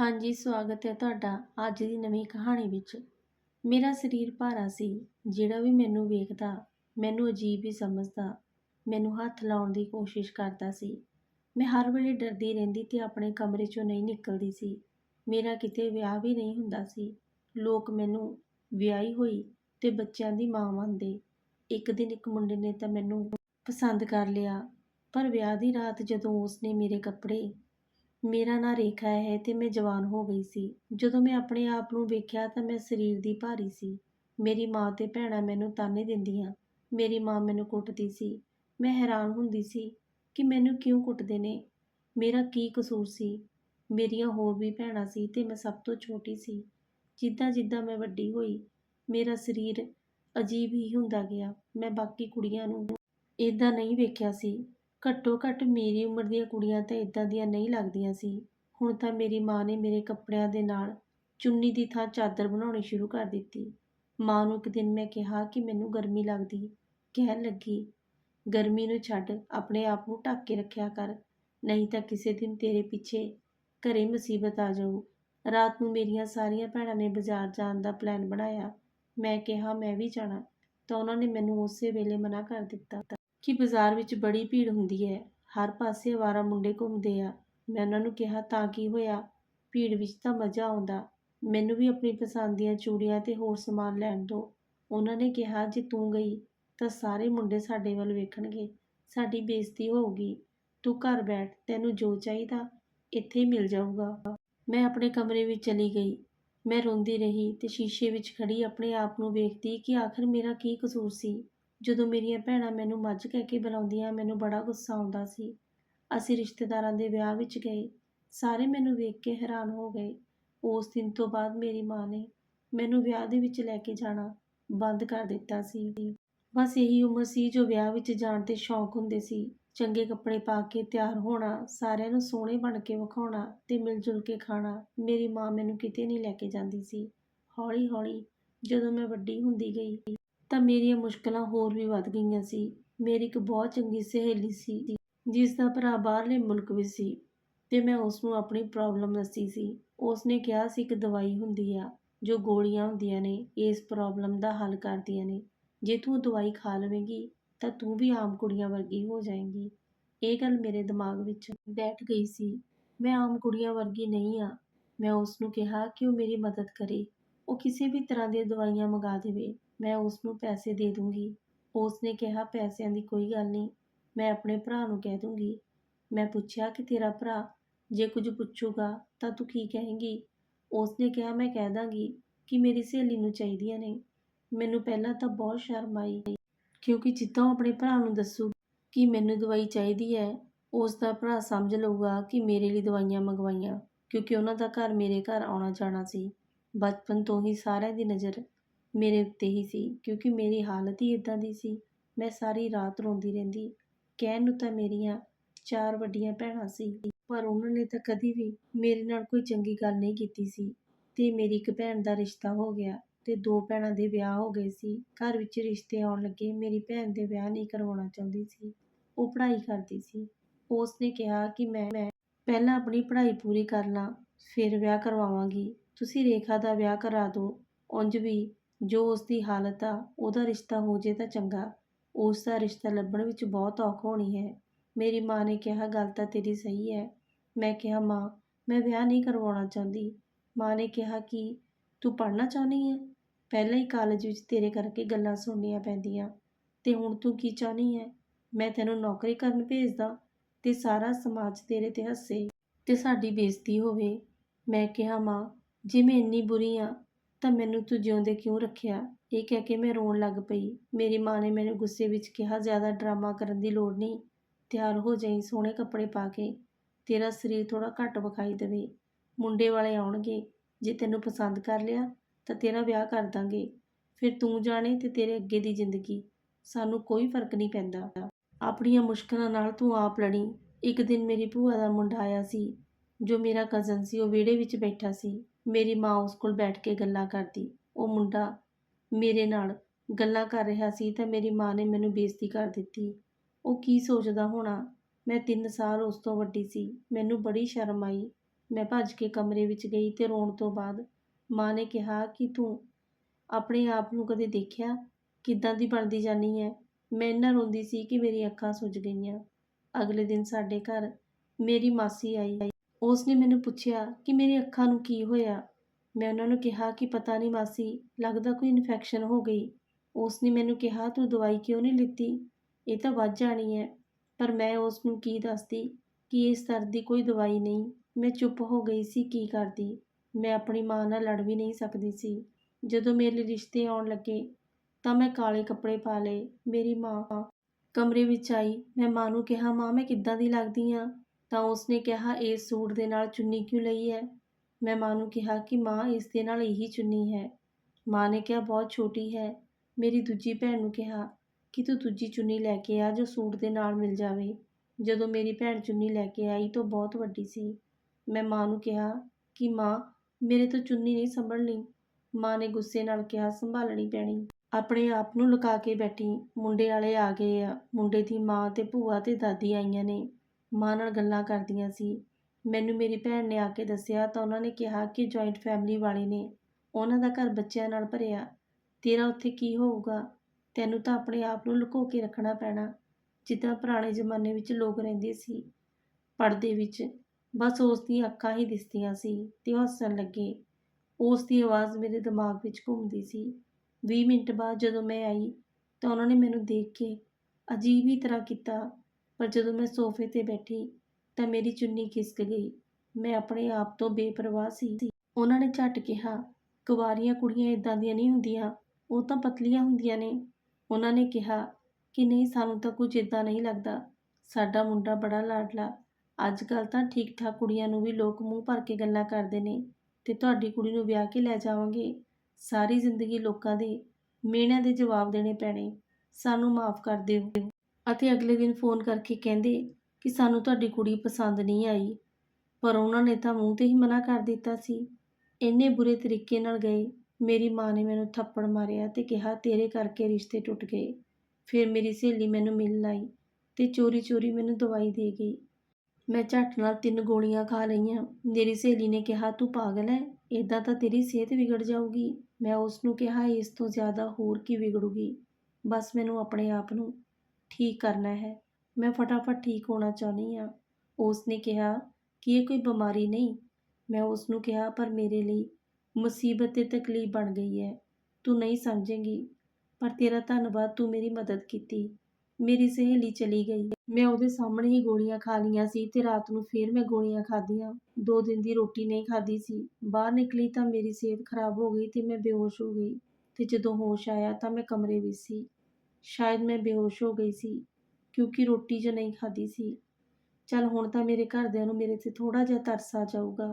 ਹਾਂਜੀ, ਸਵਾਗਤ ਹੈ ਤੁਹਾਡਾ ਅੱਜ ਦੀ ਨਵੀਂ ਕਹਾਣੀ ਵਿੱਚ। ਮੇਰਾ ਸਰੀਰ ਭਾਰਾ ਸੀ, ਜਿਹੜਾ ਵੀ ਮੈਨੂੰ ਵੇਖਦਾ, ਮੈਨੂੰ ਅਜੀਬ ਹੀ ਸਮਝਦਾ, ਮੈਨੂੰ ਹੱਥ ਲਾਉਣ ਦੀ ਕੋਸ਼ਿਸ਼ ਕਰਦਾ ਸੀ। ਮੈਂ ਹਰ ਵੇਲੇ ਡਰਦੀ ਰਹਿੰਦੀ ਤੇ ਆਪਣੇ ਕਮਰੇ ਚੋਂ ਨਹੀਂ ਨਿਕਲਦੀ ਸੀ। ਮੇਰਾ ਕਿਤੇ ਵਿਆਹ ਵੀ ਨਹੀਂ ਹੁੰਦਾ ਸੀ। ਲੋਕ ਮੈਨੂੰ ਵਿਆਹੀ ਹੋਈ ਤੇ ਬੱਚਿਆਂ ਦੀ ਮਾਂ ਮੰਨਦੇ। ਇੱਕ ਦਿਨ ਇੱਕ ਮੁੰਡੇ ਨੇ ਤਾਂ ਮੈਨੂੰ ਪਸੰਦ ਕਰ ਲਿਆ, ਪਰ ਵਿਆਹ ਦੀ ਰਾਤ ਜਦੋਂ ਉਸਨੇ ਮੇਰੇ ਕੱਪੜੇ ਮੇਰਾ ਨਾਂ ਰੇਖਾ ਹੈ ਤੇ ਮੈਂ ਜਵਾਨ ਹੋ ਗਈ ਸੀ। ਜਦੋਂ ਮੈਂ ਆਪਣੇ ਆਪ ਨੂੰ ਵੇਖਿਆ ਤਾਂ ਮੈਂ ਸਰੀਰ ਦੀ ਭਾਰੀ ਸੀ। ਮੇਰੀ ਮਾਂ ਤੇ ਭੈਣਾਂ ਮੈਨੂੰ ਤਾਨੇ ਦਿੰਦੀਆਂ। ਮੇਰੀ ਮਾਂ ਮੈਨੂੰ ਕੁੱਟਦੀ ਸੀ। ਮੈਂ ਹੈਰਾਨ ਹੁੰਦੀ ਸੀ ਕਿ ਮੈਨੂੰ ਕਿਉਂ ਕੁੱਟਦੇ ਨੇ? ਮੇਰਾ ਕੀ ਕਸੂਰ ਸੀ? ਮੇਰੀਆਂ ਹੋਰ ਵੀ ਭੈਣਾਂ ਸੀ ਤੇ ਮੈਂ ਸਭ ਤੋਂ ਛੋਟੀ ਸੀ। ਜਿੱਦਾਂ ਜਿੱਦਾਂ ਮੈਂ ਵੱਡੀ ਹੋਈ, ਮੇਰਾ ਸਰੀਰ ਅਜੀਬ ਹੀ ਹੁੰਦਾ ਗਿਆ। ਮੈਂ ਬਾਕੀ ਕੁੜੀਆਂ ਨੂੰ ਇਦਾਂ ਨਹੀਂ ਵੇਖਿਆ ਸੀ। ਘੱਟੋ ਘੱਟ ਮੇਰੀ ਉਮਰ ਦੀਆਂ ਕੁੜੀਆਂ ਤਾਂ ਇਦਾਂ ਦੀਆਂ ਨਹੀਂ ਲੱਗਦੀਆਂ ਸੀ। ਹੁਣ ਤਾਂ ਮੇਰੀ ਮਾਂ ਨੇ ਮੇਰੇ ਕੱਪੜਿਆਂ ਦੇ ਨਾਲ ਚੁੰਨੀ ਦੀ ਥਾਂ ਚਾਦਰ ਬਣਾਉਣੀ ਸ਼ੁਰੂ ਕਰ ਦਿੱਤੀ। ਮਾਂ ਨੂੰ ਇੱਕ ਦਿਨ ਮੈਂ ਕਿਹਾ ਕਿ ਮੈਨੂੰ ਗਰਮੀ ਲੱਗਦੀ। ਕਹਿਣ ਲੱਗੀ, ਗਰਮੀ ਨੂੰ ਛੱਡ, ਆਪਣੇ ਆਪ ਨੂੰ ਢੱਕ ਕੇ ਰੱਖਿਆ ਕਰ। ਨਹੀਂ ਤਾਂ ਕਿਸੇ ਦਿਨ ਤੇਰੇ ਪਿੱਛੇ ਘਰੇ ਮੁਸੀਬਤ ਆ ਜਾਊ। ਰਾਤ ਨੂੰ ਮੇਰੀਆਂ ਸਾਰੀਆਂ ਭੈਣਾਂ ਨੇ ਬਾਜ਼ਾਰ ਜਾਣ ਦਾ ਪਲਾਨ ਬਣਾਇਆ। ਮੈਂ ਕਿਹਾ, ਮੈਂ ਵੀ ਜਾਣਾ। ਤਾਂ ਉਹਨਾਂ ਨੇ ਮੈਨੂੰ ਉਸੇ ਵੇਲੇ ਮਨਾ ਕਰ ਦਿੱਤਾ। ਕਿ ਬਾਜ਼ਾਰ ਵਿੱਚ ਬੜੀ ਭੀੜ ਹੁੰਦੀ ਹੈ। ਹਰ ਪਾਸੇ ਅਵਾਰਾ ਮੁੰਡੇ ਘੁੰਮਦੇ ਆ। ਮੈਂ ਉਹਨਾਂ ਨੂੰ ਕਿਹਾ, ਤਾਂ ਕੀ ਹੋਇਆ? ਭੀੜ ਵਿੱਚ ਤਾਂ ਮਜ਼ਾ ਆਉਂਦਾ। ਮੈਨੂੰ ਵੀ ਆਪਣੀ ਪਸੰਦ ਦੀਆਂ ਚੂੜੀਆਂ ਤੇ ਹੋਰ ਸਮਾਨ ਲੈਣ ਦਿਓ। ਉਹਨਾਂ ਨੇ ਕਿਹਾ, ਜੇ ਤੂੰ ਗਈ, ਤਾਂ ਸਾਰੇ ਮੁੰਡੇ ਸਾਡੇ ਵੱਲ ਵੇਖਣਗੇ। ਸਾਡੀ ਬੇਇੱਜ਼ਤੀ ਹੋਊਗੀ। ਤੂੰ ਘਰ ਬੈਠ, ਤੈਨੂੰ ਜੋ ਚਾਹੀਦਾ, ਇੱਥੇ ਹੀ ਮਿਲ ਜਾਊਗਾ। ਮੈਂ ਆਪਣੇ ਕਮਰੇ ਵਿੱਚ ਚਲੀ ਗਈ। ਮੈਂ ਰੋਂਦੀ ਰਹੀ ਤੇ ਸ਼ੀਸ਼ੇ ਵਿੱਚ ਖੜੀ ਆਪਣੇ ਆਪ ਨੂੰ ਵੇਖਦੀ ਕਿ ਆਖਰ ਮੇਰਾ ਕੀ ਕਸੂਰ ਸੀ। ਜਦੋਂ ਮੇਰੀਆਂ ਭੈਣਾਂ ਮੈਨੂੰ ਮੱਝ ਕਹਿ ਕੇ ਬੁਲਾਉਂਦੀਆਂ, ਮੈਨੂੰ ਬੜਾ ਗੁੱਸਾ ਆਉਂਦਾ ਸੀ। ਅਸੀਂ ਰਿਸ਼ਤੇਦਾਰਾਂ ਦੇ ਵਿਆਹ ਵਿੱਚ ਗਏ। ਸਾਰੇ ਮੈਨੂੰ ਵੇਖ ਕੇ ਹੈਰਾਨ ਹੋ ਗਏ। ਉਸ ਦਿਨ ਤੋਂ ਬਾਅਦ ਮੇਰੀ ਮਾਂ ਨੇ ਮੈਨੂੰ ਵਿਆਹ ਦੇ ਵਿੱਚ ਲੈ ਕੇ ਜਾਣਾ ਬੰਦ ਕਰ ਦਿੱਤਾ ਸੀ। ਬਸ ਇਹੀ ਉਮਰ ਸੀ ਜੋ ਵਿਆਹ ਵਿੱਚ ਜਾਣ ਤੇ ਸ਼ੌਂਕ ਹੁੰਦੇ ਸੀ। ਚੰਗੇ ਕੱਪੜੇ ਪਾ ਕੇ ਤਿਆਰ ਹੋਣਾ, ਸਾਰਿਆਂ ਨੂੰ ਸੋਹਣੇ ਬਣ ਕੇ ਵਿਖਾਉਣਾ ਤੇ ਮਿਲ ਜੁਲ ਕੇ ਖਾਣਾ, ਮੇਰੀ ਮਾਂ ਮੈਨੂੰ ਕਿਤੇ ਨਹੀਂ ਲੈ ਕੇ ਜਾਂਦੀ ਸੀ। ਹੌਲੀ ਹੌਲੀ ਜਦੋਂ ਮੈਂ ਵੱਡੀ ਹੁੰਦੀ ਗਈ ਤਾਂ ਮੇਰੀਆਂ ਮੁਸ਼ਕਲਾਂ ਹੋਰ ਵੀ ਵੱਧ ਗਈਆਂ ਸੀ। ਮੇਰੀ ਇੱਕ ਬਹੁਤ ਚੰਗੀ ਸਹੇਲੀ ਸੀ, ਜਿਸ ਦਾ ਭਰਾ ਬਾਹਰਲੇ ਮੁਲਕ ਵਿੱਚ ਸੀ ਤੇ ਮੈਂ ਉਸ ਨੂੰ ਆਪਣੀ ਪ੍ਰੋਬਲਮ ਦੱਸੀ ਸੀ। ਉਸ ਨੇ ਕਿਹਾ ਸੀ ਇੱਕ ਦਵਾਈ ਹੁੰਦੀ ਆ, ਜੋ ਗੋਲੀਆਂ ਹੁੰਦੀਆਂ ਨੇ, ਇਸ ਪ੍ਰੋਬਲਮ ਦਾ ਹੱਲ ਕਰਦੀਆਂ ਨੇ। ਜੇ ਤੂੰ ਦਵਾਈ ਖਾ ਲਵੇਂਗੀ, ਤਾਂ ਤੂੰ ਵੀ ਆਮ ਕੁੜੀਆਂ ਵਰਗੀ ਹੋ ਜਾਏਂਗੀ। ਇਹ ਗੱਲ ਮੇਰੇ ਦਿਮਾਗ ਵਿੱਚ ਬੈਠ ਗਈ ਸੀ। ਮੈਂ ਆਮ ਕੁੜੀਆਂ ਵਰਗੀ ਨਹੀਂ ਆ। ਮੈਂ ਉਸ ਨੂੰ ਕਿਹਾ ਕਿ ਉਹ ਮੇਰੀ ਮਦਦ ਕਰੇ। ਉਹ ਕਿਸੇ ਵੀ ਤਰ੍ਹਾਂ ਦੀਆਂ ਦਵਾਈਆਂ ਮੰਗਾ ਦੇਵੇ। ਮੈਂ ਉਸ ਨੂੰ ਪੈਸੇ ਦੇ ਦੂੰਗੀ। ਉਸ ਨੇ ਕਿਹਾ, ਪੈਸਿਆਂ ਦੀ ਕੋਈ ਗੱਲ ਨਹੀਂ, ਮੈਂ ਆਪਣੇ ਭਰਾ ਨੂੰ ਕਹਿ ਦੂੰਗੀ। ਮੈਂ ਪੁੱਛਿਆ ਕਿ ਤੇਰਾ ਭਰਾ ਜੇ ਕੁਝ ਪੁੱਛੂਗਾ ਤਾਂ ਤੂੰ ਕੀ ਕਹੇਂਗੀ? ਉਸ ਨੇ ਕਿਹਾ, ਮੈਂ ਕਹਿ ਦਾਂਗੀ ਕਿ ਮੇਰੀ ਸਹੇਲੀ ਨੂੰ ਚਾਹੀਦੀਆਂ ਨੇ। ਮੈਨੂੰ ਪਹਿਲਾਂ ਤਾਂ ਬਹੁਤ ਸ਼ਰਮ ਆਈ, ਕਿਉਂਕਿ ਜਿੱਦਾਂ ਆਪਣੇ ਭਰਾ ਨੂੰ ਦੱਸੂ ਕਿ ਮੈਨੂੰ ਦਵਾਈ ਚਾਹੀਦੀ ਹੈ ਉਸ ਦਾ ਭਰਾ ਸਮਝ ਲਊਗਾ ਕਿ ਮੇਰੇ ਲਈ ਦਵਾਈਆਂ ਮੰਗਵਾਈਆਂ, ਕਿਉਂਕਿ ਉਹਨਾਂ ਦਾ ਘਰ ਮੇਰੇ ਘਰ ਆਉਣਾ ਜਾਣਾ ਸੀ। ਬਚਪਨ ਤੋਂ ਹੀ ਸਾਰਿਆਂ ਦੀ ਨਜ਼ਰ ਮੇਰੇ ਉੱਤੇ ਹੀ ਸੀ, ਕਿਉਂਕਿ ਮੇਰੀ ਹਾਲਤ ਹੀ ਇਦਾਂ ਦੀ ਸੀ। ਮੈਂ ਸਾਰੀ ਰਾਤ ਰੋਂਦੀ ਰਹਿੰਦੀ। ਕਹਿਣ ਨੂੰ ਤਾਂ ਮੇਰੀਆਂ ਚਾਰ ਵੱਡੀਆਂ ਭੈਣਾਂ ਸੀ, ਪਰ ਉਹਨਾਂ ਨੇ ਤਾਂ ਕਦੀ ਵੀ ਮੇਰੇ ਨਾਲ ਕੋਈ ਚੰਗੀ ਗੱਲ ਨਹੀਂ ਕੀਤੀ ਸੀ। ਤੇ ਮੇਰੀ ਇੱਕ ਭੈਣ ਦਾ ਰਿਸ਼ਤਾ ਹੋ ਗਿਆ ਤੇ ਦੋ ਭੈਣਾਂ ਦੇ ਵਿਆਹ ਹੋ ਗਏ ਸੀ। ਘਰ ਵਿੱਚ ਰਿਸ਼ਤੇ ਆਉਣ ਲੱਗੇ, ਮੇਰੀ ਭੈਣ ਦੇ ਵਿਆਹ ਨਹੀਂ ਕਰਵਾਉਣਾ ਚਾਹੁੰਦੀ ਸੀ, ਉਹ ਪੜ੍ਹਾਈ ਕਰਦੀ ਸੀ। ਉਸ ਨੇ ਕਿਹਾ ਕਿ ਮੈਂ ਮੈਂ ਪਹਿਲਾਂ ਆਪਣੀ ਪੜ੍ਹਾਈ ਪੂਰੀ ਕਰ ਲਾਂ, ਫਿਰ ਵਿਆਹ ਕਰਵਾਵਾਂਗੀ। ਤੁਸੀਂ ਰੇਖਾ ਦਾ ਵਿਆਹ ਕਰਾ ਦਿਓ, ਉਂਝ ਵੀ ਜੋ ਉਸ ਦੀ ਹਾਲਤ ਆ, ਉਹਦਾ ਰਿਸ਼ਤਾ ਹੋ ਜੇ ਤਾਂ ਚੰਗਾ। ਉਸ ਦਾ ਰਿਸ਼ਤਾ ਲੱਭਣ ਵਿੱਚ ਬਹੁਤ ਔਖ ਹੋਣੀ ਹੈ। ਮੇਰੀ ਮਾਂ ਨੇ ਕਿਹਾ, ਗੱਲ ਤਾਂ ਤੇਰੀ ਸਹੀ ਹੈ। ਮੈਂ ਕਿਹਾ, ਮਾਂ, ਮੈਂ ਵਿਆਹ ਨਹੀਂ ਕਰਵਾਉਣਾ ਚਾਹੁੰਦੀ। ਮਾਂ ਨੇ ਕਿਹਾ ਕਿ ਤੂੰ ਪੜ੍ਹਨਾ ਚਾਹੁੰਦੀ ਹੈ? ਪਹਿਲਾਂ ਹੀ ਕਾਲਜ ਵਿੱਚ ਤੇਰੇ ਕਰਕੇ ਗੱਲਾਂ ਸੁਣਨੀਆਂ ਪੈਂਦੀਆਂ। ਤੇ ਹੁਣ ਤੂੰ ਕੀ ਚਾਹੁੰਦੀ ਹੈ? ਮੈਂ ਤੈਨੂੰ ਨੌਕਰੀ ਕਰਨ ਭੇਜਦਾ ਤੇ ਸਾਰਾ ਸਮਾਜ ਤੇਰੇ ਤੇ ਹੱਸੇ ਤੇ ਸਾਡੀ ਬੇਇੱਜ਼ਤੀ ਹੋਵੇ। ਮੈਂ ਕਿਹਾ, ਮਾਂ, ਜੇ ਮੈਂ ਇੰਨੀ ਬੁਰੀ ਆ ਤਾਂ ਮੈਨੂੰ ਤੂੰ ਜਿਉਂਦੇ ਕਿਉਂ ਰੱਖਿਆ? ਇਹ ਕਹਿ ਕੇ ਮੈਂ ਰੋਣ ਲੱਗ ਪਈ। ਮੇਰੀ ਮਾਂ ਨੇ ਮੈਨੂੰ ਗੁੱਸੇ ਵਿੱਚ ਕਿਹਾ, ਜ਼ਿਆਦਾ ਡਰਾਮਾ ਕਰਨ ਦੀ ਲੋੜ ਨਹੀਂ। ਤਿਆਰ ਹੋ ਜਾਈ, ਸੋਹਣੇ ਕੱਪੜੇ ਪਾ ਕੇ। ਤੇਰਾ ਸਰੀਰ ਥੋੜਾ ਘੱਟ ਵਿਖਾਈ ਦੇਵੇ। ਮੁੰਡੇ ਵਾਲੇ ਆਉਣਗੇ। ਜੇ ਤੈਨੂੰ ਪਸੰਦ ਕਰ ਲਿਆ, ਤਾਂ ਤੇਰਾ ਵਿਆਹ ਕਰ ਦਾਂਗੇ। ਫਿਰ ਤੂੰ ਜਾਣੇ ਤੇ ਤੇਰੇ ਅੱਗੇ ਦੀ ਜ਼ਿੰਦਗੀ। ਸਾਨੂੰ ਕੋਈ ਫ਼ਰਕ ਨਹੀਂ ਪੈਂਦਾ। ਆਪਣੀਆਂ ਮੁਸ਼ਕਲਾਂ ਨਾਲ ਤੂੰ ਆਪ ਲੜੀ। ਇੱਕ ਦਿਨ ਮੇਰੀ ਭੂਆ ਦਾ ਮੁੰਡਾ ਆਇਆ ਸੀ, ਜੋ ਮੇਰਾ ਕਜ਼ਨ ਸੀ, ਉਹ ਵਿਹੜੇ ਵਿੱਚ ਬੈਠਾ ਸੀ। ਮੇਰੀ ਮਾਂ ਉਸ ਕੋਲ ਬੈਠ ਕੇ ਗੱਲਾਂ ਕਰਦੀ। ਉਹ ਮੁੰਡਾ ਮੇਰੇ ਨਾਲ ਗੱਲਾਂ ਕਰ ਰਿਹਾ ਸੀ ਤਾਂ ਮੇਰੀ ਮਾਂ ਨੇ ਮੈਨੂੰ ਬੇਇੱਜ਼ਤੀ ਕਰ ਦਿੱਤੀ। ਉਹ ਕੀ ਸੋਚਦਾ ਹੋਣਾ? ਮੈਂ 3 ਸਾਲ ਉਸ ਤੋਂ ਵੱਡੀ ਸੀ। ਮੈਨੂੰ ਬੜੀ ਸ਼ਰਮ ਆਈ। ਮੈਂ ਭੱਜ ਕੇ ਕਮਰੇ ਵਿੱਚ ਗਈ ਤੇ ਰੋਣ ਤੋਂ ਬਾਅਦ ਮਾਂ ਨੇ ਕਿਹਾ ਕਿ ਤੂੰ ਆਪਣੇ ਆਪ ਨੂੰ ਕਦੇ ਦੇਖਿਆ? ਕਿੱਦਾਂ ਦੀ ਬਣਦੀ ਜਾਨੀ ਹੈ ਮੈਂ ਇੰਨਾ ਰੋਂਦੀ ਸੀ ਕਿ ਮੇਰੀਆਂ ਅੱਖਾਂ ਸੁੱਜ ਗਈਆਂ। ਅਗਲੇ ਦਿਨ ਸਾਡੇ ਘਰ ਮੇਰੀ ਮਾਸੀ ਆਈ। ਉਸ ਨੇ ਮੈਨੂੰ ਪੁੱਛਿਆ ਕਿ ਮੇਰੀ ਅੱਖਾਂ ਨੂੰ ਕੀ ਹੋਇਆ। ਮੈਂ ਉਹਨਾਂ ਨੂੰ ਕਿਹਾ ਕਿ ਪਤਾ ਨਹੀਂ ਮਾਸੀ, ਲੱਗਦਾ ਕੋਈ ਇਨਫੈਕਸ਼ਨ ਹੋ ਗਈ। ਉਸ ਨੇ ਮੈਨੂੰ ਕਿਹਾ, ਤੂੰ ਦਵਾਈ ਕਿਉਂ ਨਹੀਂ ਲਿੱਤੀ? ਇਹ ਤਾਂ ਵੱਧ ਜਾਣੀ ਹੈ। ਪਰ ਮੈਂ ਉਸ ਨੂੰ ਕੀ ਦੱਸਦੀ ਕਿ ਇਸ ਦਰਦ ਦੀ ਕੋਈ ਦਵਾਈ ਨਹੀਂ। ਮੈਂ ਚੁੱਪ ਹੋ ਗਈ ਸੀ, ਕੀ ਕਰਦੀ? ਮੈਂ ਆਪਣੀ ਮਾਂ ਨਾਲ ਲੜ ਵੀ ਨਹੀਂ ਸਕਦੀ ਸੀ। ਜਦੋਂ ਮੇਰੇ ਰਿਸ਼ਤੇ ਆਉਣ ਲੱਗੇ, ਤਾਂ ਮੈਂ ਕਾਲੇ ਕੱਪੜੇ ਪਾ ਲਏ। ਮੇਰੀ ਮਾਂ ਕਮਰੇ ਵਿੱਚ ਆਈ। ਮੈਂ ਮਾਂ ਨੂੰ ਕਿਹਾ, ਮਾਂ, ਮੈਂ ਕਿੱਦਾਂ ਦੀ ਲੱਗਦੀ ਆ? ਤਾਂ ਉਸਨੇ ਕਿਹਾ, ਇਸ ਸੂਟ ਦੇ ਨਾਲ ਚੁੰਨੀ ਕਿਉਂ ਲਈ ਹੈ? ਮੈਂ ਮਾਂ ਨੂੰ ਕਿਹਾ ਕਿ ਮਾਂ ਇਸ ਦੇ ਨਾਲ ਇਹੀ ਚੁੰਨੀ ਹੈ। ਮਾਂ ਨੇ ਕਿਹਾ, ਬਹੁਤ ਛੋਟੀ ਹੈ। ਮੇਰੀ ਦੂਜੀ ਭੈਣ ਨੂੰ ਕਿਹਾ, ਕਿ ਤੂੰ ਦੂਜੀ ਚੁੰਨੀ ਲੈ ਕੇ ਆ ਜੋ ਸੂਟ ਦੇ ਨਾਲ ਮਿਲ ਜਾਵੇ। ਜਦੋਂ ਮੇਰੀ ਭੈਣ ਚੁੰਨੀ ਲੈ ਕੇ ਆਈ ਤਾਂ ਬਹੁਤ ਵੱਡੀ ਸੀ। ਮੈਂ ਮਾਂ ਨੂੰ ਕਿਹਾ ਕਿ, ਮਾਂ, ਮੇਰੇ ਤੋਂ ਚੁੰਨੀ ਨਹੀਂ ਸੰਭਲਣੀ। ਮਾਂ ਨੇ ਗੁੱਸੇ ਨਾਲ ਕਿਹਾ, ਸੰਭਾਲਣੀ ਪੈਣੀ। ਆਪਣੇ ਆਪ ਨੂੰ ਲੁਕਾ ਕੇ ਬੈਠੀ। ਮੁੰਡੇ ਵਾਲੇ ਆ ਗਏ ਆ। ਮੁੰਡੇ ਦੀ ਮਾਂ ਤੇ ਭੂਆ ਤੇ ਦਾਦੀ ਆਈਆਂ ਨੇ। ਮਾਂ ਨਾਲ ਗੱਲਾਂ ਕਰਦੀਆਂ ਸੀ। ਮੈਨੂੰ ਮੇਰੀ ਭੈਣ ਨੇ ਆ ਕੇ ਦੱਸਿਆ ਤਾਂ ਉਹਨਾਂ ਨੇ ਕਿਹਾ ਕਿ ਜੁਆਇੰਟ ਫੈਮਿਲੀ ਵਾਲੇ ਨੇ ਉਹਨਾਂ ਦਾ ਘਰ ਬੱਚਿਆਂ ਨਾਲ ਭਰਿਆ। ਤੇਰਾ ਉੱਥੇ ਕੀ ਹੋਊਗਾ? ਤੈਨੂੰ ਤਾਂ ਆਪਣੇ ਆਪ ਨੂੰ ਲੁਕੋ ਕੇ ਰੱਖਣਾ ਪੈਣਾ, ਜਿੱਦਾਂ ਪੁਰਾਣੇ ਜ਼ਮਾਨੇ ਵਿੱਚ ਲੋਕ ਰਹਿੰਦੇ ਸੀ। ਪਰਦੇ ਵਿੱਚ ਬਸ ਉਸ ਦੀਆਂ ਅੱਖਾਂ ਹੀ ਦਿਸਦੀਆਂ ਸੀ ਤੇ ਉਹ ਹੱਸਣ ਲੱਗੇ। ਉਸ ਦੀ ਆਵਾਜ਼ ਮੇਰੇ ਦਿਮਾਗ ਵਿੱਚ ਘੁੰਮਦੀ ਸੀ। 20 ਮਿੰਟ ਬਾਅਦ ਜਦੋਂ ਮੈਂ ਆਈ ਤਾਂ ਉਹਨਾਂ ਨੇ ਮੈਨੂੰ ਦੇਖ ਕੇ ਅਜੀਬ ਹੀ ਤਰ੍ਹਾਂ ਕੀਤਾ। ਪਰ ਜਦੋਂ ਮੈਂ ਸੋਫੇ ਤੇ ਬੈਠੀ ਤਾਂ ਮੇਰੀ ਚੁੰਨੀ ਖਿਸਕ ਗਈ। ਮੈਂ ਆਪਣੇ ਆਪ ਤੋਂ ਬੇਪਰਵਾਹ ਸੀ। ਉਹਨਾਂ ਨੇ ਝੱਟ ਕਿਹਾ, ਕੁਵਾਰੀਆਂ ਕੁੜੀਆਂ ਇਦਾਂ ਦੀਆਂ ਨਹੀਂ ਹੁੰਦੀਆਂ, ਉਹ ਤਾਂ ਪਤਲੀਆਂ ਹੁੰਦੀਆਂ ਨੇ। ਉਹਨਾਂ ਨੇ ਕਿਹਾ, ਕਿ ਨਹੀਂ, ਸਾਨੂੰ ਤਾਂ ਕੁਝ ਇਦਾਂ ਨਹੀਂ ਲੱਗਦਾ। ਸਾਡਾ ਮੁੰਡਾ ਬੜਾ ਲਾਡਲਾ। ਅੱਜ ਕੱਲ ਤਾਂ ਠੀਕ ਠਾਕ ਕੁੜੀਆਂ ਨੂੰ ਵੀ ਲੋਕ ਮੂੰਹ ਭਰ ਕੇ ਗੱਲਾਂ ਕਰਦੇ ਨੇ ਤੇ ਤੁਹਾਡੀ ਕੁੜੀ ਨੂੰ ਵਿਆਹ ਕੇ ਲੈ ਜਾਵਾਂਗੇ। ਸਾਰੀ ਜ਼ਿੰਦਗੀ ਲੋਕਾਂ ਦੇ ਮਿਹਣਿਆਂ ਦੇ ਜਵਾਬ ਦੇਣੇ ਪੈਣੇ। ਸਾਨੂੰ ਮਾਫ ਕਰ ਦਿਓ। ਅਤੇ ਅਗਲੇ ਦਿਨ ਫੋਨ ਕਰਕੇ ਕਹਿੰਦੇ ਕਿ ਸਾਨੂੰ ਤੁਹਾਡੀ ਕੁੜੀ ਪਸੰਦ ਨਹੀਂ ਆਈ, ਪਰ ਉਹਨਾਂ ਨੇ ਤਾਂ ਮੂੰਹ ਤੇ ਹੀ ਮਨਾ ਕਰ ਦਿੱਤਾ ਸੀ। ਇੰਨੇ ਬੁਰੇ ਤਰੀਕੇ ਨਾਲ ਗਏ, ਮੇਰੀ ਮਾਂ ਨੇ ਮੈਨੂੰ ਥੱਪੜ ਮਾਰਿਆ ਤੇ ਕਿਹਾ, ਤੇਰੇ ਕਰਕੇ ਰਿਸ਼ਤੇ ਟੁੱਟ ਗਏ। ਫਿਰ ਮੇਰੀ ਸਹੇਲੀ ਮੈਨੂੰ ਮਿਲ ਆਈ ਤੇ ਚੋਰੀ-ਚੋਰੀ ਮੈਨੂੰ ਦਵਾਈ ਦੇ ਗਈ। ਮੈਂ ਝੱਟ ਨਾਲ ਤਿੰਨ ਗੋਲੀਆਂ ਖਾ ਲਈਆਂ। ਮੇਰੀ ਸਹੇਲੀ ਨੇ ਕਿਹਾ, ਤੂੰ ਪਾਗਲ ਹੈ ਇਦਾਂ ਤਾਂ ਤੇਰੀ ਸਿਹਤ ਵਿਗੜ ਜਾਊਗੀ। ਮੈਂ ਉਸ ਨੂੰ ਕਿਹਾ, ਇਸ ਤੋਂ ਜ਼ਿਆਦਾ ਹੋਰ ਕੀ ਵਿਗੜੂਗੀ? ਬਸ ਮੈਨੂੰ ਆਪਣੇ ਆਪ ਨੂੰ ਠੀਕ ਕਰਨਾ ਹੈ। ਮੈਂ ਫਟਾਫਟ ਠੀਕ ਹੋਣਾ ਚਾਹੁੰਦੀ ਹਾਂ। ਉਸ ਨੇ ਕਿਹਾ ਕਿ ਇਹ ਕੋਈ ਬਿਮਾਰੀ ਨਹੀਂ। ਮੈਂ ਉਸ ਨੂੰ ਕਿਹਾ, ਪਰ ਮੇਰੇ ਲਈ ਮੁਸੀਬਤ ਤੇ ਤਕਲੀਫ ਬਣ ਗਈ ਹੈ। ਤੂੰ ਨਹੀਂ ਸਮਝੇਂਗੀ। ਪਰ ਤੇਰਾ ਧੰਨਵਾਦ, ਤੂੰ ਮੇਰੀ ਮਦਦ ਕੀਤੀ। ਮੇਰੀ ਸਹੇਲੀ ਚਲੀ ਗਈ। ਮੈਂ ਉਹਦੇ ਸਾਹਮਣੇ ਹੀ ਗੋਲੀਆਂ ਖਾ ਲਈਆਂ ਸੀ ਤੇ ਰਾਤ ਨੂੰ ਫੇਰ ਮੈਂ ਗੋਲੀਆਂ ਖਾਧੀਆਂ। ਦੋ ਦਿਨ ਦੀ ਰੋਟੀ ਨਹੀਂ ਖਾਧੀ ਸੀ। ਬਾਹਰ ਨਿਕਲੀ ਤਾਂ ਮੇਰੀ ਸਿਹਤ ਖਰਾਬ ਹੋ ਗਈ ਤੇ ਮੈਂ ਬੇਹੋਸ਼ ਹੋ ਗਈ। ਤੇ ਜਦੋਂ ਹੋਸ਼ ਆਇਆ ਤਾਂ ਮੈਂ ਕਮਰੇ ਵਿੱਚ ਸੀ। ਸ਼ਾਇਦ ਮੈਂ ਬੇਹੋਸ਼ ਹੋ ਗਈ ਸੀ ਕਿਉਂਕਿ ਰੋਟੀ ਜੋ ਨਹੀਂ ਖਾਧੀ ਸੀ ਚੱਲ ਹੁਣ ਤਾਂ ਮੇਰੇ ਘਰਦਿਆਂ ਨੂੰ ਮੇਰੇ ਤੇ ਥੋੜਾ ਜਿਹਾ ਤਰਸ ਆ ਜਾਊਗਾ।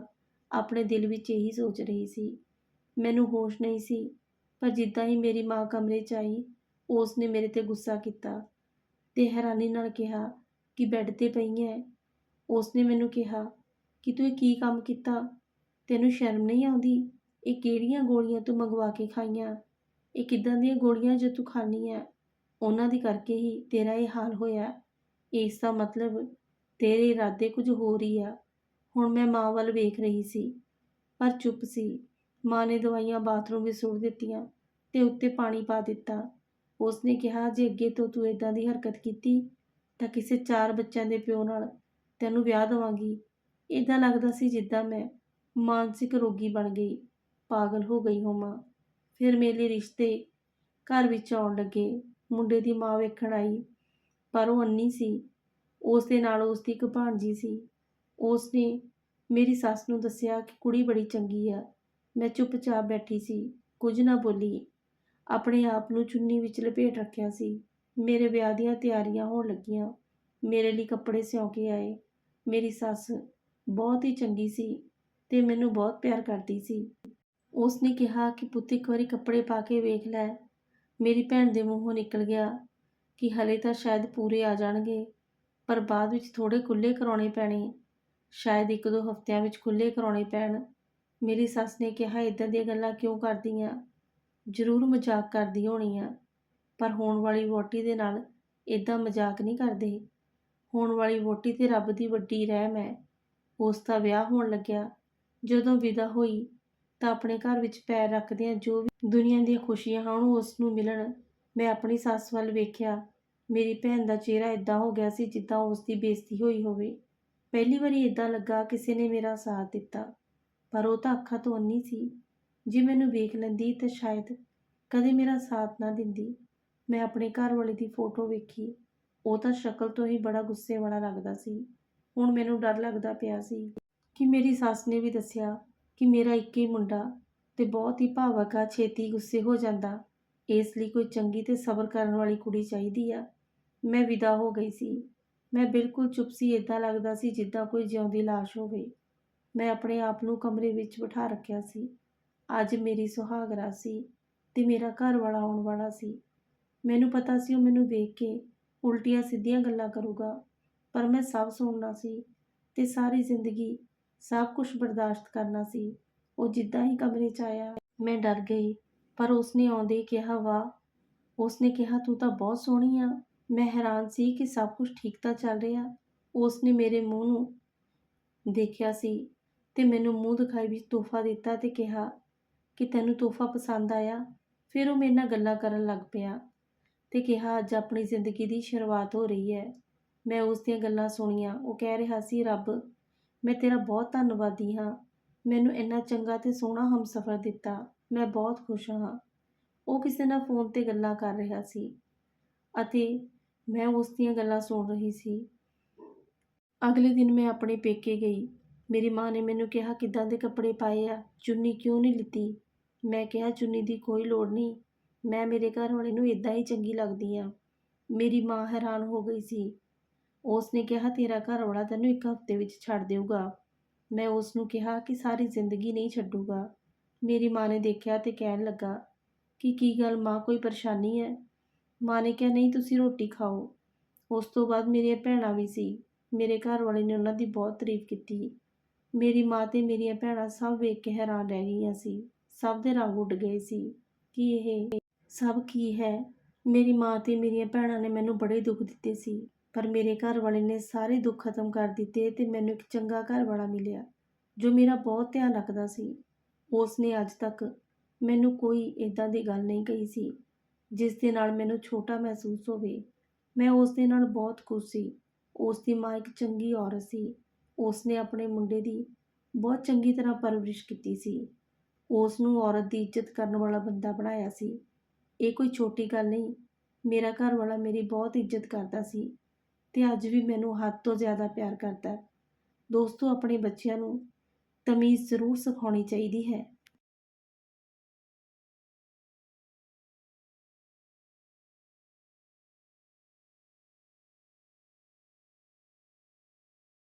ਆਪਣੇ ਦਿਲ ਵਿੱਚ ਇਹੀ ਸੋਚ ਰਹੀ ਸੀ। ਮੈਨੂੰ ਹੋਸ਼ ਨਹੀਂ ਸੀ, ਪਰ ਜਿੱਦਾਂ ਹੀ ਮੇਰੀ ਮਾਂ ਕਮਰੇ 'ਚ ਆਈ ਉਸ ਨੇ ਮੇਰੇ ਤੇ ਗੁੱਸਾ ਕੀਤਾ ਤੇ ਹੈਰਾਨੀ ਨਾਲ ਕਿਹਾ ਕਿ ਬੈੱਡ ਤੇ ਪਈ ਹੈ ਉਸ ਨੇ ਮੈਨੂੰ ਕਿਹਾ ਕਿ ਤੂੰ ਇਹ ਕੀ ਕੰਮ ਕੀਤਾ? ਤੈਨੂੰ ਸ਼ਰਮ ਨਹੀਂ ਆਉਂਦੀ? ਇਹ ਕਿਹੜੀਆਂ ਗੋਲੀਆਂ ਤੂੰ ਮੰਗਵਾ ਕੇ ਖਾਈਆਂ? ਇਹ ਕਿੱਦਾਂ ਦੀਆਂ ਗੋਲੀਆਂ ਜੋ ਤੂੰ ਖਾਣੀ ਹੈ ਉਹਨਾਂ ਦੀ ਕਰਕੇ ਹੀ ਤੇਰਾ ਇਹ ਹਾਲ ਹੋਇਆ। ਇਸ ਦਾ ਮਤਲਬ ਤੇਰੇ ਇਰਾਦੇ ਕੁਝ ਹੋਰ ਹੀ ਆ। ਹੁਣ ਮੈਂ ਮਾਂ ਵੱਲ ਵੇਖ ਰਹੀ ਸੀ, ਪਰ ਚੁੱਪ ਸੀ। ਮਾਂ ਨੇ ਦਵਾਈਆਂ ਬਾਥਰੂਮ ਵਿੱਚ ਸੁੱਟ ਦਿੱਤੀਆਂ ਤੇ ਉੱਤੇ ਪਾਣੀ ਪਾ ਦਿੱਤਾ। ਉਸ ਨੇ ਕਿਹਾ, ਜੇ ਅੱਗੇ ਤੋਂ ਤੂੰ ਇਦਾਂ ਦੀ ਹਰਕਤ ਕੀਤੀ, ਤਾਂ ਕਿਸੇ ਚਾਰ ਬੱਚਿਆਂ ਦੇ ਪਿਓ ਨਾਲ ਤੈਨੂੰ ਵਿਆਹ ਦਵਾਂਗੀ। ਇਦਾਂ ਲੱਗਦਾ ਸੀ ਜਿੱਦਾਂ ਮੈਂ ਮਾਨਸਿਕ ਰੋਗੀ ਬਣ ਗਈ, ਪਾਗਲ ਹੋ ਗਈ ਹੋਵਾਂ। ਫਿਰ ਮੇਰੇ ਰਿਸ਼ਤੇ ਘਰ ਵਿੱਚ ਆਉਣ ਲੱਗੇ। ਮੁੰਡੇ ਦੀ ਮਾਂ ਵੇਖਣ ਆਈ, ਪਰ ਉਹ ਅੰਨੀ ਸੀ। ਉਸ ਦੇ ਨਾਲ ਉਸ ਦੀ ਇੱਕ ਭਾਣਜੀ ਸੀ। ਉਸ ਨੇ ਮੇਰੀ ਸੱਸ ਨੂੰ ਦੱਸਿਆ ਕਿ ਕੁੜੀ ਬੜੀ ਚੰਗੀ ਆ। ਮੈਂ ਚੁੱਪਚਾਪ ਬੈਠੀ ਸੀ। ਕੁਝ ਨਾ ਬੋਲੀ। ਆਪਣੇ ਆਪ ਨੂੰ ਚੁੰਨੀ ਵਿੱਚ ਲਪੇਟ ਰੱਖਿਆ ਸੀ। ਮੇਰੇ ਵਿਆਹ ਦੀਆਂ ਤਿਆਰੀਆਂ ਹੋਣ ਲੱਗੀਆਂ। ਮੇਰੇ ਲਈ ਕੱਪੜੇ ਸਿਉਂ ਕੇ ਆਏ। ਮੇਰੀ ਸੱਸ ਬਹੁਤ ਹੀ ਚੰਗੀ ਸੀ ਤੇ ਮੈਨੂੰ ਬਹੁਤ ਪਿਆਰ ਕਰਦੀ ਸੀ। ਉਸ ਨੇ ਕਿਹਾ ਕਿ ਪੁੱਤ ਇੱਕ ਵਾਰੀ ਕੱਪੜੇ ਪਾ ਕੇ ਵੇਖ ਲੈ। ਮੇਰੀ ਭੈਣ ਦੇ ਮੂੰਹੋਂ ਨਿਕਲ ਗਿਆ ਕਿ ਹਲੇ ਤਾਂ ਸ਼ਾਇਦ ਪੂਰੇ ਆ ਜਾਣਗੇ, ਪਰ ਬਾਅਦ ਵਿੱਚ ਥੋੜੇ ਖੁੱਲੇ ਕਰਾਉਣੇ ਪੈਣੇ। ਸ਼ਾਇਦ ਇੱਕ ਦੋ ਹਫ਼ਤਿਆਂ ਵਿੱਚ ਖੁੱਲੇ ਕਰਾਉਣੇ ਪੈਣ। ਮੇਰੀ ਸੱਸ ਨੇ ਕਿਹਾ ਇਦਾਂ ਦੀਆਂ ਗੱਲਾਂ ਕਿਉਂ ਕਰਦੀਆਂ? ਜ਼ਰੂਰ ਮਜ਼ਾਕ ਕਰਦੀ ਹੋਣੀ ਆ, ਪਰ ਹੋਣ ਵਾਲੀ ਵੋਟੀ ਦੇ ਨਾਲ ਇਦਾਂ ਮਜ਼ਾਕ ਨਹੀਂ ਕਰਦੇ। ਹੋਣ ਵਾਲੀ ਵੋਟੀ ਤੇ ਰੱਬ ਦੀ ਵੱਡੀ ਰਹਿਮ ਹੈ। ਉਸ ਦਾ ਵਿਆਹ ਹੋਣ ਲੱਗਿਆ। ਜਦੋਂ ਵਿਦਾ ਹੋਈ ਤਾਂ ਆਪਣੇ ਘਰ ਵਿੱਚ ਪੈਰ ਰੱਖਦਿਆਂ ਜੋ ਵੀ ਦੁਨੀਆ ਦੀਆਂ ਖੁਸ਼ੀਆਂ ਹਨ, ਉਹ ਉਸ ਨੂੰ ਮਿਲਣ। ਮੈਂ ਆਪਣੀ ਸੱਸ ਵੱਲ ਵੇਖਿਆ। ਮੇਰੀ ਭੈਣ ਦਾ ਚਿਹਰਾ ਇਦਾਂ ਹੋ ਗਿਆ ਸੀ ਜਿੱਦਾਂ ਉਸ ਦੀ ਬੇਇੱਜ਼ਤੀ ਹੋਈ ਹੋਵੇ। ਪਹਿਲੀ ਵਾਰੀ ਇਦਾਂ ਲੱਗਾ ਕਿਸੇ ਨੇ ਮੇਰਾ ਸਾਥ ਦਿੱਤਾ, ਪਰ ਉਹ ਤਾਂ ਅੱਖਾਂ ਤੋਂ ਅੰਨੀ ਸੀ। ਜੇ ਮੈਨੂੰ ਵੇਖ ਲੈਂਦੀ ਤਾਂ ਸ਼ਾਇਦ ਕਦੇ ਮੇਰਾ ਸਾਥ ਨਾ ਦਿੰਦੀ। ਮੈਂ ਆਪਣੇ ਘਰ ਵਾਲੇ ਦੀ ਫੋਟੋ ਵੇਖੀ। ਉਹ ਤਾਂ ਸ਼ਕਲ ਤੋਂ ਹੀ ਬੜਾ ਗੁੱਸੇ ਵਾਲਾ ਲੱਗਦਾ ਸੀ। ਹੁਣ ਮੈਨੂੰ ਡਰ ਲੱਗਦਾ ਪਿਆ ਸੀ ਕਿ ਮੇਰੀ ਸੱਸ ਨੇ ਵੀ ਦੱਸਿਆ ਕਿ ਮੇਰਾ ਇੱਕ ਹੀ ਮੁੰਡਾ ਤੇ ਬਹੁਤ ਹੀ ਭਾਵਕ ਆ ਛੇਤੀ ਗੁੱਸੇ ਹੋ ਜਾਂਦਾ। ਇਸ ਲਈ ਕੋਈ ਚੰਗੀ ਤੇ ਸਬਰ ਕਰਨ ਵਾਲੀ ਕੁੜੀ ਚਾਹੀਦੀ ਆ। ਮੈਂ ਵਿਦਾ ਹੋ ਗਈ ਸੀ। ਮੈਂ ਬਿਲਕੁਲ ਚੁੱਪ ਸੀ ਇਦਾਂ ਲੱਗਦਾ ਸੀ ਜਿੱਦਾਂ ਕੋਈ ਜਿਉਂਦੀ ਲਾਸ਼ ਹੋਵੇ। ਮੈਂ ਆਪਣੇ ਆਪ ਨੂੰ ਕਮਰੇ ਵਿੱਚ ਬਿਠਾ ਰੱਖਿਆ ਸੀ। ਅੱਜ ਮੇਰੀ ਸੁਹਾਗਰਾ ਸੀ ਤੇ ਮੇਰਾ ਘਰ ਵਾਲਾ ਆਉਣ ਵਾਲਾ ਸੀ। ਮੈਨੂੰ ਪਤਾ ਸੀ ਉਹ ਮੈਨੂੰ ਵੇਖ ਕੇ ਉਲਟੀਆਂ ਸਿੱਧੀਆਂ ਗੱਲਾਂ ਕਰੂਗਾ, ਪਰ ਮੈਂ ਸਭ ਸੁਣਨਾ ਸੀ ਤੇ ਸਾਰੀ ਜ਼ਿੰਦਗੀ ਸਭ ਕੁਝ ਬਰਦਾਸ਼ਤ ਕਰਨਾ ਸੀ। ਉਹ ਜਿੱਦਾਂ ਹੀ ਕਮਰੇ 'ਚ ਆਇਆ, ਮੈਂ ਡਰ ਗਈ, ਪਰ ਉਸਨੇ ਆਉਂਦੇ ਹੀ ਕਿਹਾ, ਵਾਹ, ਉਸਨੇ ਕਿਹਾ, ਤੂੰ ਤਾਂ ਬਹੁਤ ਸੋਹਣੀ ਆ। ਮੈਂ ਹੈਰਾਨ ਸੀ ਕਿ ਸਭ ਕੁਝ ਠੀਕ ਤਾਂ ਚੱਲ ਰਿਹਾ। ਉਸਨੇ ਮੇਰੇ ਮੂੰਹ ਨੂੰ ਦੇਖਿਆ ਸੀ ਤੇ ਮੈਨੂੰ ਮੂੰਹ ਦਿਖਾਈ ਵਿੱਚ ਤੋਹਫਾ ਦਿੱਤਾ ਤੇ ਕਿਹਾ ਕਿ ਤੈਨੂੰ ਤੋਹਫਾ ਪਸੰਦ ਆਇਆ। ਫਿਰ ਉਹ ਮੇਰੇ ਨਾਲ ਗੱਲਾਂ ਕਰਨ ਲੱਗ ਪਿਆ ਤੇ ਕਿਹਾ, ਅੱਜ ਆਪਣੀ ਜ਼ਿੰਦਗੀ ਦੀ ਸ਼ੁਰੂਆਤ ਹੋ ਰਹੀ ਹੈ। ਮੈਂ ਉਸ ਦੀਆਂ ਗੱਲਾਂ ਸੁਣੀਆਂ। ਉਹ ਕਹਿ ਰਿਹਾ ਸੀ, ਰੱਬ ਮੈਂ ਤੇਰਾ ਬਹੁਤ ਧੰਨਵਾਦੀ ਹਾਂ। ਮੈਨੂੰ ਇੰਨਾ ਚੰਗਾ ਤੇ ਸੋਹਣਾ ਹਮਸਫਰ ਦਿੱਤਾ। ਮੈਂ ਬਹੁਤ ਖੁਸ਼ ਹਾਂ। ਉਹ ਕਿਸੇ ਨਾਲ ਫੋਨ ਤੇ ਗੱਲਾਂ ਕਰ ਰਿਹਾ ਸੀ ਅਤੇ ਮੈਂ ਉਸ ਦੀਆਂ ਗੱਲਾਂ ਸੁਣ ਰਹੀ ਸੀ। ਅਗਲੇ ਦਿਨ ਮੈਂ ਆਪਣੇ ਪੇਕੇ ਗਈ। ਮੇਰੀ ਮਾਂ ਨੇ ਮੈਨੂੰ ਕਿਹਾ, ਕਿੱਦਾਂ ਦੇ ਕੱਪੜੇ ਪਾਏ ਆ? ਚੁੰਨੀ ਕਿਉਂ ਨਹੀਂ ਲਿੱਤੀ? ਮੈਂ ਕਿਹਾ, ਚੁੰਨੀ ਦੀ ਕੋਈ ਲੋੜ ਨਹੀਂ। ਮੈਂ ਮੇਰੇ ਘਰ ਵਾਲੇ ਨੂੰ ਇਦਾਂ ਹੀ ਚੰਗੀ ਲੱਗਦੀ ਆ। ਮੇਰੀ ਮਾਂ ਹੈਰਾਨ ਹੋ ਗਈ ਸੀ। ਉਸ ਨੇ ਕਿਹਾ, ਤੇਰਾ ਘਰ ਵਾਲਾ ਤੈਨੂੰ ਇੱਕ ਹਫ਼ਤੇ ਵਿੱਚ ਛੱਡ ਦੇਊਗਾ। ਮੈਂ ਉਸ ਨੂੰ ਕਿਹਾ ਕਿ ਸਾਰੀ ਜ਼ਿੰਦਗੀ ਨਹੀਂ ਛੱਡੂਗਾ। ਮੇਰੀ ਮਾਂ ਨੇ ਦੇਖਿਆ ਤੇ ਕਹਿਣ ਲੱਗਾ, ਕਿ ਕੀ ਗੱਲ ਮਾਂ, ਕੋਈ ਪਰੇਸ਼ਾਨੀ ਹੈ? ਮਾਂ ਨੇ ਕਿਹਾ, ਨਹੀਂ, ਤੁਸੀਂ ਰੋਟੀ ਖਾਓ। ਉਸ ਤੋਂ ਬਾਅਦ ਮੇਰੀਆਂ ਭੈਣਾਂ ਵੀ ਸੀ। ਮੇਰੇ ਘਰ ਵਾਲੇ ਨੇ ਉਹਨਾਂ ਦੀ ਬਹੁਤ ਤਾਰੀਫ ਕੀਤੀ। ਮੇਰੀ ਮਾਂ ਤੇ ਮੇਰੀਆਂ ਭੈਣਾਂ ਸਭ ਵੇਖ ਕੇ ਹੈਰਾਨ ਰਹਿ ਗਈਆਂ ਸੀ। ਸਭ ਦੇ ਰੰਗ ਉੱਡ ਗਏ ਸੀ ਕਿ ਇਹ ਸਭ ਕੀ ਹੈ। ਮੇਰੀ ਮਾਂ ਤੇ ਮੇਰੀਆਂ ਭੈਣਾਂ ਨੇ ਮੈਨੂੰ ਬੜੇ ਦੁੱਖ ਦਿੱਤੇ ਸੀ। ਪਰ ਮੇਰੇ ਘਰ ਵਾਲੇ ਨੇ ਸਾਰੇ ਦੁੱਖ ਖਤਮ ਕਰ ਦਿੱਤੇ ਤੇ ਮੈਨੂੰ ਇੱਕ ਚੰਗਾ ਘਰ ਵਾਲਾ ਮਿਲਿਆ, ਜੋ ਮੇਰਾ ਬਹੁਤ ਧਿਆਨ ਰੱਖਦਾ ਸੀ। ਉਸ ਨੇ ਅੱਜ ਤੱਕ ਮੈਨੂੰ ਕੋਈ ਇਦਾਂ ਦੀ ਗੱਲ ਨਹੀਂ ਕਹੀ ਸੀ, ਜਿਸ ਦੇ ਨਾਲ ਮੈਨੂੰ ਛੋਟਾ ਮਹਿਸੂਸ ਹੋਵੇ। ਮੈਂ ਉਸ ਦੇ ਨਾਲ ਬਹੁਤ ਖੁਸ਼ ਸੀ। ਉਸ ਦੀ ਮਾਂ ਇੱਕ ਚੰਗੀ ਔਰਤ ਸੀ। ਉਸ ਨੇ ਆਪਣੇ ਮੁੰਡੇ ਦੀ ਬਹੁਤ ਚੰਗੀ ਤਰ੍ਹਾਂ ਪਰਵਰਿਸ਼ ਕੀਤੀ ਸੀ। ਉਸ ਨੂੰ ਔਰਤ ਦੀ ਇੱਜ਼ਤ ਕਰਨ ਵਾਲਾ ਬੰਦਾ ਬਣਾਇਆ ਸੀ। ਇਹ ਕੋਈ ਛੋਟੀ ਗੱਲ ਨਹੀਂ। ਮੇਰਾ ਘਰ ਵਾਲਾ ਮੇਰੀ ਬਹੁਤ ਇੱਜ਼ਤ ਕਰਦਾ ਸੀ। ਤੇ ਅੱਜ ਵੀ ਮੈਨੂੰ ਹੱਦ ਤੋਂ ਜ਼ਿਆਦਾ ਪਿਆਰ ਕਰਦਾ ਹੈ। ਦੋਸਤੋ, ਆਪਣੇ ਬੱਚਿਆਂ ਨੂੰ ਤਮੀਜ਼ ਜ਼ਰੂਰ ਸਿਖਾਉਣੀ ਚਾਹੀਦੀ ਹੈ।